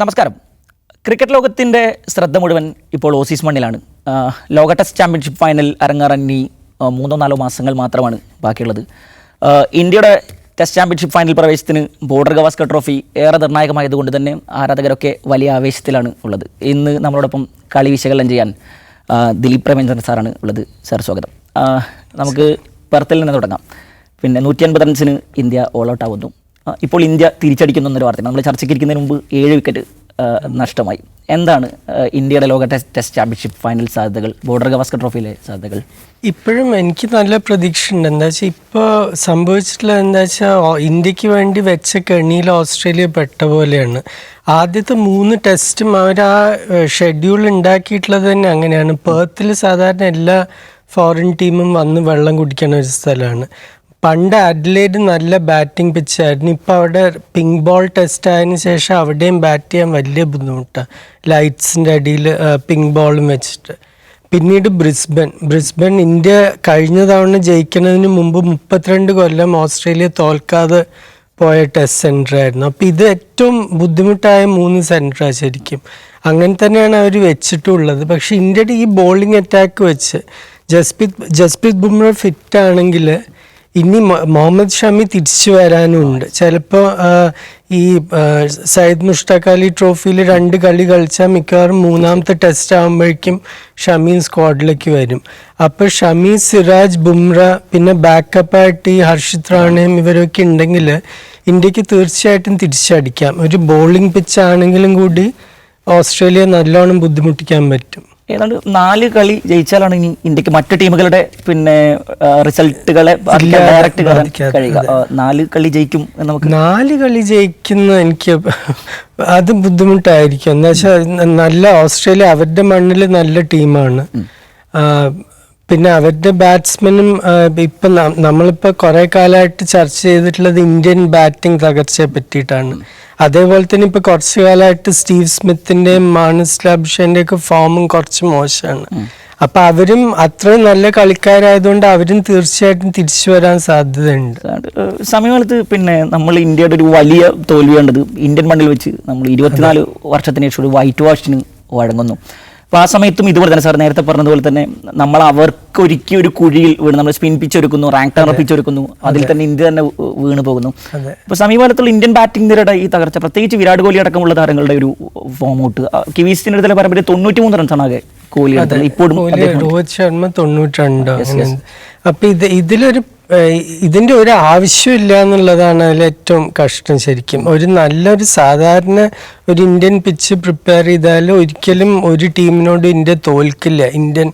നമസ്കാരം. ക്രിക്കറ്റ് ലോകത്തിന്റെ ശ്രദ്ധ മുഴുവൻ ഇപ്പോൾ ഓസീസ് മണ്ണിലാണ്. ലോക ടെസ്റ്റ് ചാമ്പ്യൻഷിപ്പ് ഫൈനൽ അരങ്ങേറാൻ ഇനി മൂന്നോ നാലോ മാസങ്ങൾ മാത്രമാണ് ബാക്കിയുള്ളത്. ഇന്ത്യയുടെ ടെസ്റ്റ് ചാമ്പ്യൻഷിപ്പ് ഫൈനൽ പ്രവേശത്തിന് ബോർഡർ ഗവാസ്കർ ട്രോഫി ഏറെ നിർണായകമായതുകൊണ്ട് തന്നെ ആരാധകരൊക്കെ വലിയ ആവേശത്തിലാണ് ഉള്ളത്. ഇന്ന് നമ്മളോടൊപ്പം കളി വിശകലനം ചെയ്യാൻ ദിലീപ് പ്രേമചന്ദ്രൻ സാറാണ് ഉള്ളത്. സാർ സ്വാഗതം. നമുക്ക് പെർത്തിൽ നിന്ന് തുടങ്ങാം. പിന്നെ നൂറ്റി അൻപത് റൺസിന് ഇന്ത്യ ഓൾ ഔട്ട് ആവുന്നു. ഇപ്പോൾ ഇന്ത്യ തിരിച്ചടിക്കുന്നു എന്നൊരു വാർത്ത. നമ്മൾ ചർച്ചയ്ക്ക് ഇരിക്കുന്നതിന് മുമ്പ് ഏഴ് വിക്കറ്റ് നഷ്ടമായി. എന്താണ് ഇന്ത്യയുടെ ലോക ടെസ്റ്റ് ടെസ്റ്റ് ചാമ്പ്യൻഷിപ്പ് ഫൈനൽ സാധ്യതകൾ ബോർഡർ ഗവാസ്കർ ട്രോഫിയിലെ സാധ്യതകൾ? ഇപ്പോഴും എനിക്ക് നല്ല പ്രതീക്ഷ ഉണ്ട്. എന്താ വെച്ചാൽ ഇപ്പോൾ സംഭവിച്ചിട്ടുള്ളത് എന്താ വെച്ചാൽ ഇന്ത്യയ്ക്ക് വേണ്ടി വെച്ച കെണിയിൽ ഓസ്ട്രേലിയ പെട്ട പോലെയാണ്. ആദ്യത്തെ മൂന്ന് ടെസ്റ്റും അവർ ആ ഷെഡ്യൂൾ ഉണ്ടാക്കിയിട്ടുള്ളത് തന്നെ അങ്ങനെയാണ്. പേർത്തിൽ സാധാരണ എല്ലാ ഫോറിൻ ടീമും വന്ന് വെള്ളം കുടിക്കുന്ന ഒരു സ്ഥലമാണ്. പണ്ട് അഡ്ലേഡ് നല്ല ബാറ്റിംഗ് പിച്ചായിരുന്നു. ഇപ്പോൾ അവിടെ പിങ്ക് ബോൾ ടെസ്റ്റ് ആയതിനു ശേഷം അവിടെയും ബാറ്റ് ചെയ്യാൻ വലിയ ബുദ്ധിമുട്ടാണ് ലൈറ്റ്സിന്റെ അടിയിൽ പിങ്ക് ബോളും വെച്ചിട്ട്. പിന്നീട് ബ്രിസ്ബൻ. ബ്രിസ്ബൻ ഇന്ത്യ കഴിഞ്ഞ തവണ ജയിക്കുന്നതിന് മുമ്പ് മുപ്പത്തിരണ്ട് കൊല്ലം ഓസ്ട്രേലിയ തോൽക്കാതെ പോയ ടെസ്റ്റ് സെന്റർ ആയിരുന്നു അപ്പോൾ ഇത് ഏറ്റവും ബുദ്ധിമുട്ടായ മൂന്ന് സെന്ററാണ് ശരിക്കും. അങ്ങനെ തന്നെയാണ് അവർ വെച്ചിട്ടുള്ളത്. പക്ഷേ ഇന്ത്യയുടെ ഈ ബോളിംഗ് അറ്റാക്ക് വെച്ച് ജസ്പ്രീത് ജസ്പ്രീത് ബുംറ ഫിറ്റ് ആണെങ്കിൽ ഇനി മുഹമ്മദ് ഷമി തിരിച്ചു വരാനുണ്ട്. ചിലപ്പോൾ ഈ സയ്യിദ് മുഷ്താഖ് അലി ട്രോഫിയിൽ രണ്ട് കളി കളിച്ചാൽ മിക്കവാറും മൂന്നാമത്തെ ടെസ്റ്റ് ആകുമ്പോഴേക്കും ഷമീൻ സ്ക്വാഡിലേക്ക് വരും. അപ്പോൾ ഷമി സിറാജ് ബുംറ പിന്നെ ബാക്കപ്പായിട്ട് ഈ ഹർഷിത് റാണയും ഇവരൊക്കെ ഉണ്ടെങ്കിൽ ഇന്ത്യയ്ക്ക് തീർച്ചയായിട്ടും തിരിച്ചടിക്കാം. ഒരു ബോളിംഗ് പിച്ച് ആണെങ്കിലും കൂടി ഓസ്ട്രേലിയ നല്ലോണം ബുദ്ധിമുട്ടിക്കാൻ പറ്റും. ഏതാണ്ട് നാല് കളി ജയിച്ചാലാണ് ഇനി ഇന്ത്യയ്ക്ക് മറ്റു ടീമുകളുടെ പിന്നെ റിസൾട്ടുകളെ ഡയറക്റ്റ് കഴിയുക. നാല് കളി ജയിക്കും എന്ന് നമുക്ക് നാല് കളി ജയിക്കുന്ന എനിക്ക് അത് ബുദ്ധിമുട്ടായിരിക്കും. എന്താ വെച്ചാൽ നല്ല ഓസ്ട്രേലിയ അവരുടെ മണ്ണിൽ നല്ല ടീമാണ്. പിന്നെ അവരുടെ ബാറ്റ്സ്മാനും ഇപ്പൊ നമ്മളിപ്പോൾ നമ്മളിപ്പോ കുറെ കാലമായിട്ട് ചർച്ച ചെയ്തിട്ടുള്ളത് ഇന്ത്യൻ ബാറ്റിംഗ് തകർച്ചയെ പറ്റിയിട്ടാണ്. അതേപോലെ തന്നെ ഇപ്പൊ കുറച്ചു കാലമായിട്ട് സ്റ്റീവ് സ്മിത്തിന്റെയും മാനസ് ലാബ്ഷന്റെ ഒക്കെ ഫോമും കുറച്ച് മോശമാണ്. അപ്പൊ അവരും അത്രയും നല്ല കളിക്കാരായതുകൊണ്ട് അവരും തീർച്ചയായിട്ടും തിരിച്ചു വരാൻ സാധ്യതയുണ്ട്. സമയകാലത്ത് പിന്നെ നമ്മൾ ഇന്ത്യയുടെ ഒരു വലിയ തോൽവി കണ്ടത് ഇന്ത്യൻ മണ്ണിൽ വെച്ച് നമ്മൾ ഇരുപത്തിനാല് വർഷത്തിന് ശേഷം ഒരു വൈറ്റ് വാഷിന് വഴങ്ങുന്നു. അപ്പോൾ ആ സമയത്തും ഇതുപോലെ തന്നെ സാർ നേരത്തെ പറഞ്ഞതുപോലെ തന്നെ നമ്മൾ അവർക്ക് ഒരുക്കിയ ഒരു കുഴിയിൽ വീണ് നമ്മൾ സ്പിൻ പിച്ച് ഒരുക്കുന്നു റാങ്ക് ടേണർ പിച്ച് ഒരുക്കുന്നു അതിൽ തന്നെ ഇന്ത്യ തന്നെ വീണ് പോകുന്നു. അപ്പോൾ ഇപ്പോൾ സമീപകാലത്തുള്ള ഇന്ത്യൻ ബാറ്റിംഗ് നിരയുടെ ഈ തകർച്ച പ്രത്യേകിച്ച് വിരാട് കോഹ്ലി അടക്കമുള്ള താരങ്ങളുടെ ഒരു ഫോം ഔട്ട് കിവീസിന്റെ അടുത്തുള്ള പരമ്പര തൊണ്ണൂറ്റി മൂന്ന് റൺസാണ് ആകെ കോഹ്ലി ഇപ്പോഴും രോഹിത് ശർമ്മ തൊണ്ണൂറ്റി രണ്ട് അപ്പൊ ഇത് ഇതിലൊരു ഏഹ്, ഇതിന്റെ ഒരു ആവശ്യമില്ല എന്നുള്ളതാണ് അതിൽ ഏറ്റവും കഷ്ടം ശരിക്കും. ഒരു നല്ലൊരു സാധാരണ ഒരു ഇന്ത്യൻ പിച്ച് പ്രിപ്പയർ ചെയ്താൽ ഒരിക്കലും ഒരു ടീമിനോട് ഇന്ത്യ തോൽക്കില്ല. ഇന്ത്യൻ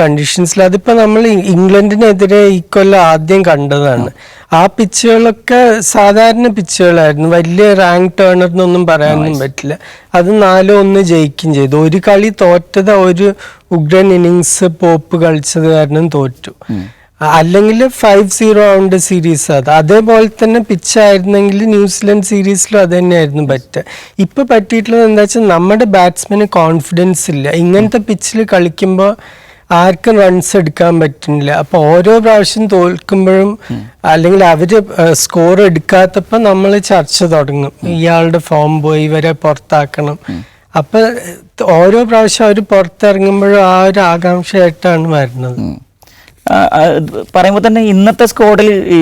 കണ്ടീഷൻസിൽ അതിപ്പോൾ നമ്മൾ ഇംഗ്ലണ്ടിനെതിരെ ഈ കൊല്ലം ആദ്യം കണ്ടതാണ്. ആ പിച്ചുകളൊക്കെ സാധാരണ പിച്ചുകളായിരുന്നു വലിയ റാങ്ക് ടേണർ എന്നൊന്നും പറയാനൊന്നും പറ്റില്ല. അത് നാലോ ഒന്ന് ജയിക്കുകയും ചെയ്തു. ഒരു കളി തോറ്റത് ഒരു ഉഗ്രൻ ഇന്നിങ്സ് പോപ്പ് കളിച്ചത് കാരണം തോറ്റു. അല്ലെങ്കിൽ ഫൈവ് സീറോ ആവേണ്ട സീരീസ് അത്. അതേപോലെ തന്നെ പിച്ചായിരുന്നെങ്കിൽ ന്യൂസിലൻഡ് സീരീസിലും അത് തന്നെയായിരുന്നു പറ്റുക ഇപ്പം പറ്റിയിട്ടുള്ളത് എന്താ വെച്ചാൽ നമ്മുടെ ബാറ്റ്സ്മാന് കോൺഫിഡൻസ് ഇല്ല. ഇങ്ങനത്തെ പിച്ചിൽ കളിക്കുമ്പോൾ ആർക്കും റൺസ് എടുക്കാൻ പറ്റുന്നില്ല. അപ്പോൾ ഓരോ പ്രാവശ്യം തോൽക്കുമ്പോഴും അല്ലെങ്കിൽ അവർ സ്കോർ എടുക്കാത്തപ്പോൾ നമ്മൾ ചർച്ച തുടങ്ങും. ഇയാളുടെ ഫോം പോയി ഇവരെ പുറത്താക്കണം. അപ്പം ഓരോ പ്രാവശ്യം അവർ പുറത്തിറങ്ങുമ്പോഴും ആ ഒരു ആകാംക്ഷയായിട്ടാണ് വരുന്നത്. പറയുമ്പോൾ തന്നെ ഇന്നത്തെ സ്ക്വാഡിൽ ഈ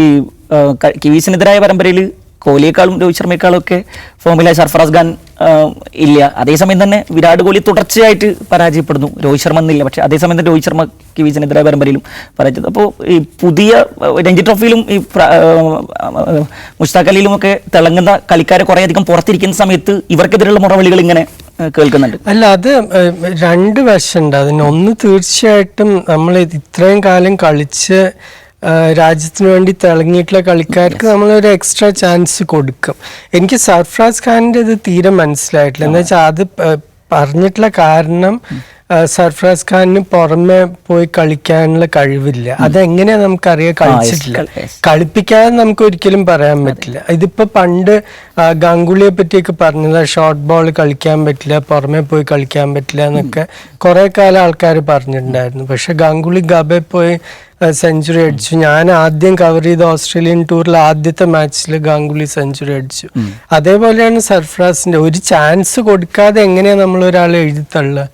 കിവീസിനെതിരായ പരമ്പരയിൽ കോഹ്ലിയേക്കാളും രോഹിത് ശർമ്മയെക്കാളും ഒക്കെ ഫോമിലെ സർഫറാസ് ഖാൻ ഇല്ല. അതേസമയം തന്നെ വിരാട് കോഹ്ലി തുടർച്ചയായിട്ട് പരാജയപ്പെടുന്നു. രോഹിത് ശർമ്മ എന്നില്ല. പക്ഷേ അതേസമയം തന്നെ രോഹിത് ശർമ്മ കിവീസിനെതിരായ പരമ്പരയിലും പരാജയം അപ്പോൾ ഈ പുതിയ രഞ്ജി ട്രോഫിയിലും ഈ മുഷ്താഖ് അലിയിലും ഒക്കെ തിളങ്ങുന്ന കളിക്കാരെ കുറേയധികം പുറത്തിരിക്കുന്ന സമയത്ത് ഇവർക്കെതിരെയുള്ള മുറവിളികൾ ഇങ്ങനെ കേൾക്കുന്നുണ്ട്. അല്ല അത് രണ്ട് വശമുണ്ട് അതിന് ഒന്ന് തീർച്ചയായിട്ടും നമ്മൾ ഇത്രയും കാലം കളിച്ച് രാജ്യത്തിന് വേണ്ടി തിളങ്ങിയിട്ടുള്ള കളിക്കാർക്ക് നമ്മളൊരു ഒരു എക്സ്ട്രാ ചാൻസ് കൊടുക്കും. എനിക്ക് സർഫ്രാസ് ഖാനിന്റെ ഇത് തീരെ മനസ്സിലായിട്ടില്ല. എന്ന് വെച്ചാൽ അത് പറഞ്ഞിട്ടുള്ള കാരണം ഏഹ്, സർഫറാസ് ഖാനിന് പുറമെ പോയി കളിക്കാനുള്ള കഴിവില്ല. അതെങ്ങനെയാ നമുക്കറിയാം? കളിച്ചിട്ടില്ല. കളി- കളിപ്പിക്കാതെ നമുക്ക് ഒരിക്കലും പറയാൻ പറ്റില്ല. ഇതിപ്പോ പണ്ട് ഗാംഗുളിയെ പറ്റിയൊക്കെ പറഞ്ഞത് ഷോർട്ട് ബോൾ കളിക്കാൻ പറ്റില്ല പുറമെ പോയി കളിക്കാൻ പറ്റില്ല എന്നൊക്കെ കുറെ കാലം ആൾക്കാർ പറഞ്ഞിട്ടുണ്ടായിരുന്നു. പക്ഷെ ഗാംഗുളി ഗബെ പോയി സെഞ്ചുറി അടിച്ചു. ഞാൻ ആദ്യം കവർ ചെയ്ത ഓസ്ട്രേലിയൻ ടൂറിൽ ആദ്യത്തെ മാച്ചിൽ ഗാംഗുലി സെഞ്ചുറി അടിച്ചു. അതേപോലെയാണ് സർഫ്രാസിന്റെ ഒരു ചാൻസ് കൊടുക്കാതെ എങ്ങനെയാ നമ്മൾ ഒരാളെ എഴുതിത്തള്ളുക